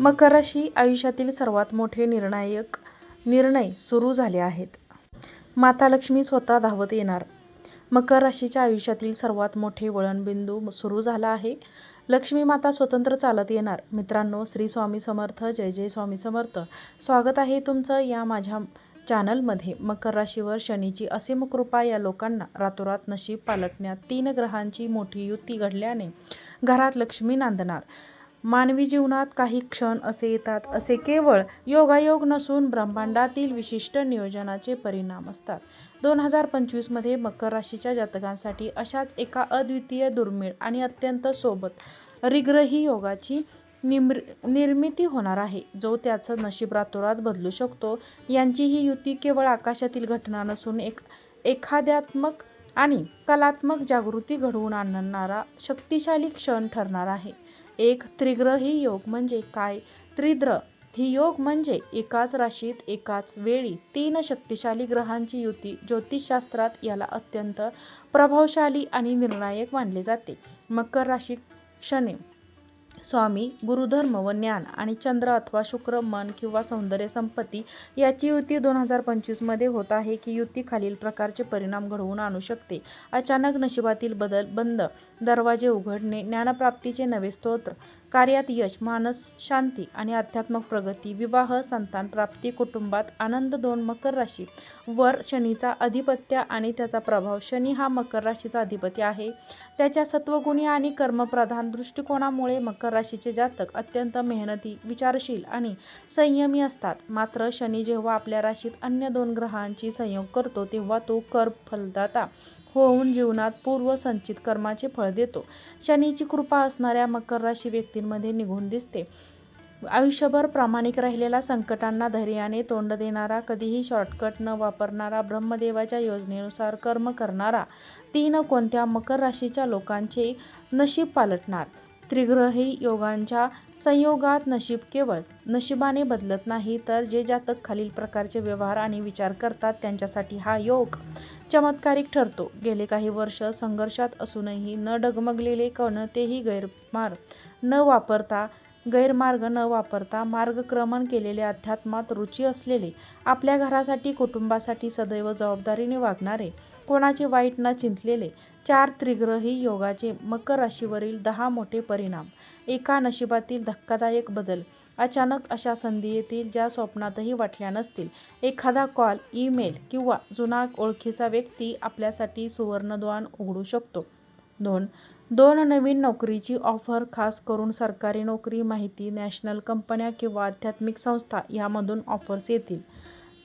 मकर राशी आयुष्यातील सर्वात मोठे निर्णायक निर्णय सुरू झाले आहेत. माता लक्ष्मी स्वतः धावत येणार. मकर राशीच्या आयुष्यातील सर्वात मोठे वळणबिंदू सुरू झाला आहे. लक्ष्मी माता स्वतंत्र चालत येणार. मित्रांनो श्री स्वामी समर्थ जय जय स्वामी समर्थ. स्वागत आहे तुमचं या माझ्या चॅनलमध्ये. मकर राशीवर शनीची असीम कृपा या लोकांना रातोरात नशीब पालटण्यात तीन ग्रहांची मोठी युती घडल्याने घरात लक्ष्मी नांदणार. मानवी जीवनात काही क्षण असे येतात असे केवळ योगायोग नसून ब्रह्मांडातील विशिष्ट नियोजनाचे परिणाम असतात. दोन हजार पंचवीसमध्ये मकर राशीच्या जातकांसाठी अशाच एका अद्वितीय दुर्मिळ आणि अत्यंत सोबत रिग्रही योगाची निम्र निर्मिती होणार आहे जो त्याचं नशीब रातोरात बदलू शकतो. यांची ही युती केवळ आकाशातील घटना नसून एक एखाद्यात्मक आणि कलात्मक जागृती घडवून आणणारा शक्तिशाली क्षण ठरणार आहे. एक त्रिग्रही योग म्हणजे काय? त्रिद्र ही योग म्हणजे एकाच राशीत एकाच वेळी तीन शक्तिशाली ग्रहांची युती ज्योतिषशास्त्रात याला अत्यंत प्रभावशाली आणि निर्णायक मानले जाते. मकर राशी क्षणे स्वामी गुरुधर्म व ज्ञान आणि चंद्र अथवा शुक्र मन किंवा सौंदर्य संपत्ती याची युती दोन हजार पंचवीसमध्ये होत आहे की युती खालील प्रकारचे परिणाम घडवून आणू शकते. अचानक नशिबातील बदल बंद दरवाजे उघडणे ज्ञानप्राप्तीचे नवे स्तोत्र कार्यात यश मानस शांती आणि आध्यात्मक प्रगती विवाह संतान प्राप्ती कुटुंबात आनंद दोन मकर राशी. वर शनीचा अधिपत्य आणि त्याचा प्रभाव. शनी हा मकर राशीचा अधिपती आहे. त्याच्या सत्वगुणी आणि कर्मप्रधान दृष्टिकोनामुळे मकर राशीचे जातक अत्यंत मेहनती विचारशील आणि संयमी असतात. मात्र शनी जेव्हा आपल्या राशीत अन्य दोन ग्रहांची संयोग करतो तेव्हा तो कर फलदाता. होऊन जीवनात पूर्व संचित कर्माचे फळ देतो. शनीची कृपा असणाऱ्या मकर राशी व्यक्तींमध्ये निघून दिसते. आयुष्यभर प्रामाणिक राहिलेला संकटांना धैर्याने तोंड देणारा कधीही शॉर्टकट न वापरणारा ब्रह्मदेवाच्या योजनेनुसार कर्म करणारा तीन कोणत्या मकर राशीच्या लोकांचे नशीब पालटणार. त्रिग्रही योगांच्या संयोगात नशीब केवळ नशिबाने बदलत नाही तर जे जातक खालील प्रकारचे व्यवहार आणि विचार करतात त्यांच्यासाठी हा योग चमत्कारिक ठरतो. गेले काही वर्ष संघर्षात असूनही न डगमगलेले कोणतेही गैरमार न वापरता गैरमार्ग न वापरता मार्गक्रमण केलेले अध्यात्मात रुची असलेले आपल्या घरासाठी कुटुंबासाठी सदैव जबाबदारीने वागणारे कोणाचे वाईट न चिंतलेले चार त्रिग्रही योगाचे मकर राशीवरील दहा मोठे परिणाम. एका नशिबातील धक्कादायक बदल. अचानक अशा संधी येतील ज्या स्वप्नातही वाटल्या नसतील. एखादा कॉल ईमेल किंवा जुना ओळखीचा व्यक्ती आपल्यासाठी सुवर्णद्वान उघडू शकतो. दोन दोन नवीन नोकरीची ऑफर खास करून सरकारी नोकरी माहिती नॅशनल कंपन्या किंवा आध्यात्मिक संस्था यामधून ऑफर्स येतील.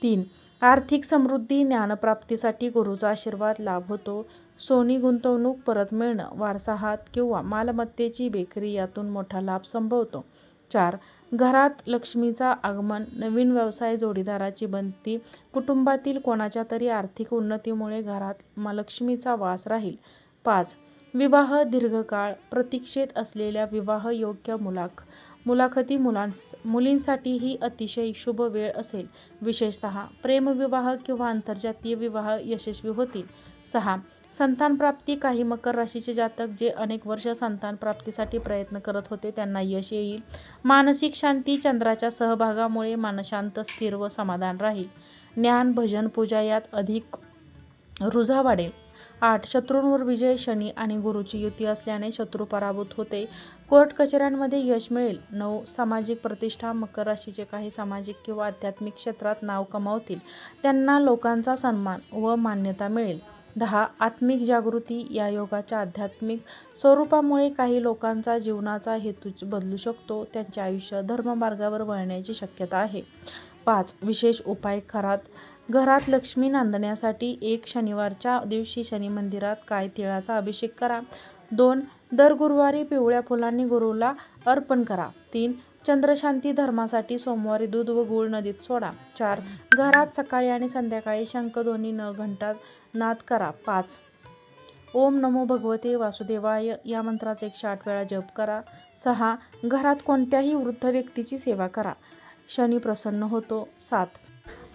तीन आर्थिक समृद्धी ज्ञानप्राप्तीसाठी गुरुचा आशीर्वाद लाभ होतो. सोनी गुंतवणूक परत मिळणं वारसाहात किंवा मालमत्तेची बेकरी यातून मोठा लाभ संभवतो. चार घरात लक्ष्मीचा आगमन नवीन व्यवसाय जोडीदाराची बनती कुटुंबातील कोणाच्या तरी आर्थिक उन्नतीमुळे घरात म लक्ष्मीचा वास राहील. पाच विवाह दीर्घकाळ प्रतीक्षेत असलेल्या विवाह योग्य मुलाख मुलाखती मुलांस मुलींसाठी ही अतिशय शुभ वेळ असेल. विशेषतः प्रेमविवाह किंवा आंतरजातीय विवाह यशस्वी होतील. सहा संतानप्राप्ती काही मकर राशीचे जातक जे अनेक वर्ष संतानप्राप्तीसाठी प्रयत्न करत होते त्यांना यश येईल. मानसिक शांती चंद्राच्या सहभागामुळे मानशांत स्थिर व समाधान राहील. ज्ञान भजन पूजा यात अधिक रुझा वाढेल. आठ. शत्रूंवर विजय शनी आणि गुरुची युती असल्याने शत्रू पराभूत होते. कोर्ट कचऱ्यांमध्ये यश मिळेल. नऊ सामाजिक प्रतिष्ठा मकर राशीचे काही सामाजिक किंवा आध्यात्मिक क्षेत्रात नाव कमावतील. त्यांना लोकांचा सन्मान व मान्यता मिळेल. दहा. आत्मिक जागृती या योगाच्या आध्यात्मिक स्वरूपामुळे काही लोकांचा जीवनाचा हेतू बदलू शकतो. त्यांचे आयुष्य धर्ममार्गावर वळण्याची शक्यता आहे. पाच. विशेष उपाय खरात घरात लक्ष्मी नांदण्यासाठी एक शनिवारच्या दिवशी शनी मंदिरात काय तिळाचा अभिषेक करा. दोन दर गुरुवारी पिवळ्या फुलांनी गुरुला अर्पण करा. तीन चंद्रशांती धर्मासाठी सोमवारी दूध व गूळ नदीत सोडा. चार घरात सकाळी आणि संध्याकाळी शंख दोन्ही न घंटा नाद करा. पाच ओम नमो भगवते वासुदेवाय या मंत्राचा एकशे आठ वेळा जप करा. सहा घरात कोणत्याही वृद्ध व्यक्तीची सेवा करा. शनी प्रसन्न होतो. सात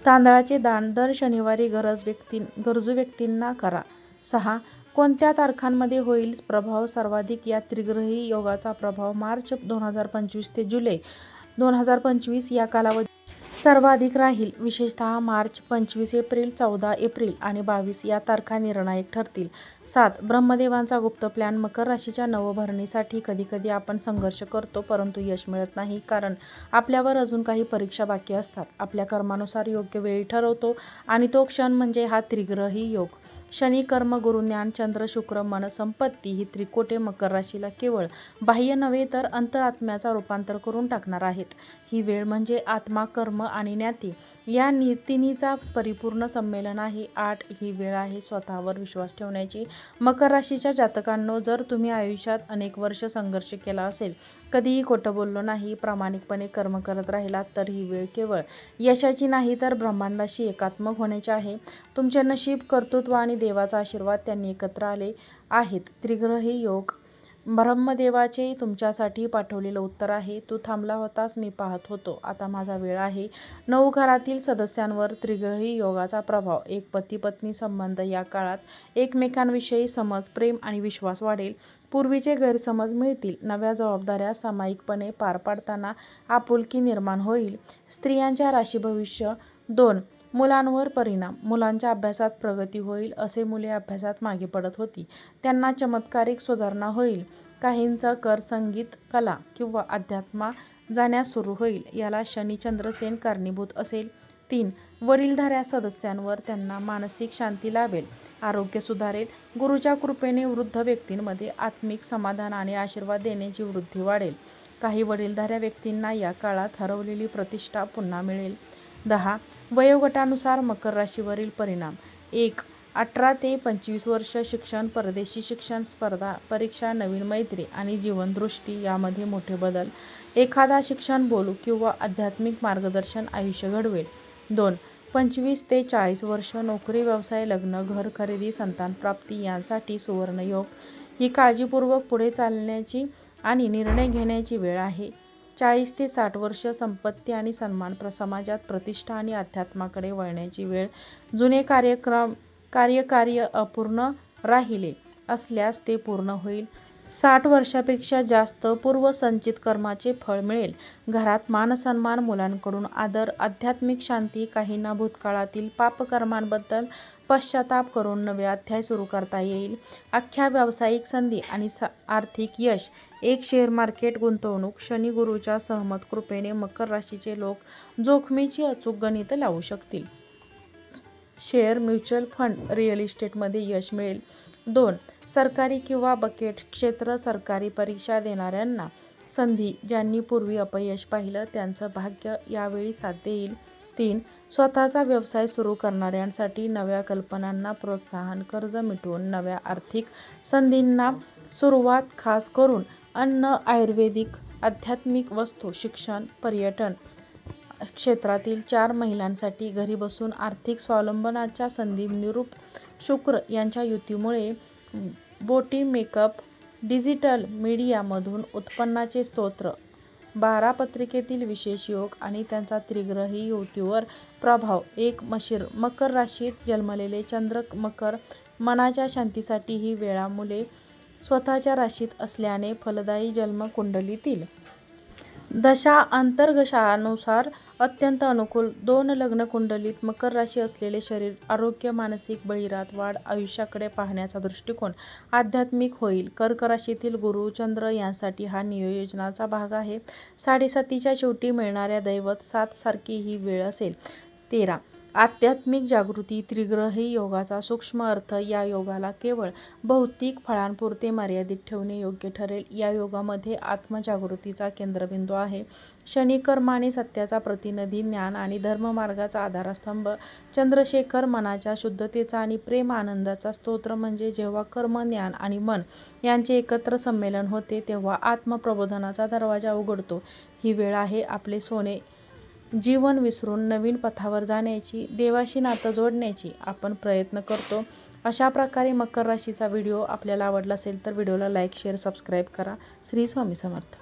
तांदळाचे दान दर शनिवारी गरज व्यक्ती गरजू व्यक्तींना करा. सहा कोणत्या तारखांमध्ये होईल प्रभाव? सर्वाधिक या त्रिग्रही योगाचा प्रभाव मार्च दोन हजार पंचवीस ते जुलै दोन हजार पंचवीस या कालावधी सर्वाधिक राहील. विशेषतः मार्च पंचवीस एप्रिल चौदा एप्रिल आणि बावीस या तारखा निर्णायक ठरतील. सात ब्रह्मदेवांचा गुप्त प्लॅन मकर राशीच्या नवभरणीसाठी कधीकधी आपण संघर्ष करतो परंतु यश मिळत नाही कारण आपल्यावर अजून काही परीक्षा बाकी असतात. आपल्या कर्मानुसार योग्य वेळी ठरवतो आणि तो क्षण म्हणजे हा त्रिग्रही योग. शनी कर्म गुरु ज्ञान चंद्र शुक्र मन संपत्ती ही त्रिकोटे मकर राशीला केवळ बाह्य नव्हे तर अंतरात्म्याचा रूपांतर करून टाकणार आहेत. ही वेळ म्हणजे आत्मा कर्म आणि ज्ञाती. या नि तिन्हीचा परिपूर्ण संमेलन आहे. आठ ही वेळ आहे स्वतःवर विश्वास ठेवण्याची. मकर राशीच्या जातकांनो जर तुम्ही आयुष्यात अनेक वर्ष संघर्ष केला असेल कधीही खोटं बोललो नाही प्रामाणिकपणे कर्म करत राहिलात तर ही वेळ केवळ यशाची नाही तर ब्रह्मांडाशी एकात्मक होण्याची आहे. तुमचे नशीब कर्तृत्व आणि देवाचा आशीर्वाद त्यांनी एकत्र आले आहेत. त्रिग्रही योग ब्रह्मदेवाचे तुमच्यासाठी पाठवलेलं उत्तर आहे. तू थांबला होतास मी पाहत होतो. आता माझा वेळ आहे. नऊ घरातील सदस्यांवर त्रिग्रही योगाचा प्रभाव. एक पती पत्नी संबंध या काळात एकमेकांविषयी समज प्रेम आणि विश्वास वाढेल. पूर्वीचे गैरसमज मिळतील. नव्या जबाबदाऱ्या सामायिकपणे पार पाडताना आपुलकी निर्माण होईल. स्त्रियांच्या राशी भविष्य दोन मुलांवर परिणाम. मुलांच्या अभ्यासात प्रगती होईल असे मुले अभ्यासात मागे पडत होती. त्यांना चमत्कारिक सुधारणा होईल. काहींचा कर संगीत कला किंवा अध्यात्मा जाण्यास सुरू होईल. याला शनी चंद्रसेन कारणीभूत असेल. तीन वडीलधाऱ्या सदस्यांवर त्यांना मानसिक शांती लाभेल. आरोग्य सुधारेल. गुरुच्या कृपेने वृद्ध व्यक्तींमध्ये आत्मिक समाधान आणि आशीर्वाद देण्याची वृद्धी वाढेल. काही वडीलधाऱ्या व्यक्तींना या काळात हरवलेली प्रतिष्ठा पुन्हा मिळेल. दहा. वयोगटानुसार मकर राशीवरील परिणाम. एक अठरा ते पंचवीस वर्ष शिक्षण परदेशी शिक्षण स्पर्धा परीक्षा नवीन मैत्री आणि जीवनदृष्टी यामध्ये मोठे बदल. एखादा शिक्षण बोलू किंवा आध्यात्मिक मार्गदर्शन आयुष्य घडवेल. दोन पंचवीस ते चाळीस वर्ष नोकरी व्यवसाय लग्न घर खरेदी संतान प्राप्ती यांसाठी सुवर्णयोग. ही काळजीपूर्वक पुढे चालण्याची आणि निर्णय घेण्याची वेळ आहे. चाळीस ते साठ वर्ष संपत्ती आणि सन्मान प्र समाजात प्रतिष्ठा आणि अध्यात्माकडे वळण्याची वेळ जुने कार्यक्रम कार्यकार्य अपूर्ण राहिले असल्यास ते पूर्ण होईल. साठ वर्षापेक्षा जास्त पूर्वसंचित कर्माचे फळ मिळेल. घरात मानसन्मान मुलांकडून आदर आध्यात्मिक शांती काहींना भूतकाळातील पापकर्मांबद्दल पश्चाताप करून नवे अध्याय सुरू करता येईल. अख्ख्या व्यावसायिक संधी आणि स आर्थिक यश. एक शेअर मार्केट गुंतवणूक. शनी गुरुच्या सहमत कृपेने मकर राशीचे लोक जोखमीची अचूक गणित लावू शकतील. शेअर म्युच्युअल फंड रिअल इस्टेटमध्ये यश मिळेल. दोन सरकारी किंवा बकेट क्षेत्र सरकारी परीक्षा देणाऱ्यांना संधी ज्यांनी पूर्वी अपयश पाहिलं त्यांचं भाग्य यावेळी साथ देईल तीन स्वतःचा व्यवसाय सुरू करणाऱ्यांसाठी नव्या कल्पनांना प्रोत्साहन कर्ज मिटवून नव्या आर्थिक संधींना सुरुवात खास करून अन्न आयुर्वेदिक आध्यात्मिक वस्तू शिक्षण पर्यटन क्षेत्रातील चार महिलांसाठी घरी बसून आर्थिक स्वावलंबनाच्या संधी निरूप शुक्र यांच्या युतीमुळे बोटी मेकअप डिजिटल मीडियामधून उत्पन्नाचे स्तोत्र बारा पत्रिकेतील विशेष योग आणि त्यांचा त्रिग्रही युतीवर प्रभाव. एक मशीर मकर राशीत जन्मलेले चंद्र मकर मनाच्या शांतीसाठी ही वेळा मुले स्वतःच्या राशीत असल्याने फलदायी जन्म कुंडलीतील दशा अंतर्गशानुसार अत्यंत अनुकूल. दोन लग्न कुंडलीत मकर राशी असलेले शरीर आरोग्य मानसिक बळीरात वाढ आयुष्याकडे पाहण्याचा दृष्टिकोन आध्यात्मिक होईल. कर्क राशीतील गुरु चंद्र यांसाठी हा नियोजनाचा भाग आहे. साडेसातीच्या शेवटी मिळणाऱ्या दैवत सात सारखी ही वेळ असेल. तेरा. आध्यात्मिक जागृती त्रिग्रही योगाचा सूक्ष्म अर्थ या योगाला केवळ भौतिक फळांपुरते मर्यादित ठेवणे योग्य ठरेल. या योगामध्ये आत्मजागृतीचा केंद्रबिंदू आहे. शनिकर्म आणि सत्याचा प्रतिनिधी ज्ञान आणि धर्ममार्गाचा आधारस्तंभ. चंद्रशेखर मनाच्या शुद्धतेचा आणि प्रेम आनंदाचा स्तोत्र म्हणजे जेव्हा कर्म ज्ञान आणि मन यांचे एकत्र संमेलन होते तेव्हा आत्मप्रबोधनाचा दरवाजा उघडतो. ही वेळ आहे आपले सोने. जीवन विसरून नवीन पथावर जाण्याची देवाशी नातं जोडण्याची आपण प्रयत्न करतो. अशा प्रकारे मकर राशीचा व्हिडिओ आपल्याला आवडला असेल तर व्हिडिओला लाईक शेअर सबस्क्राईब करा. श्री स्वामी समर्थ.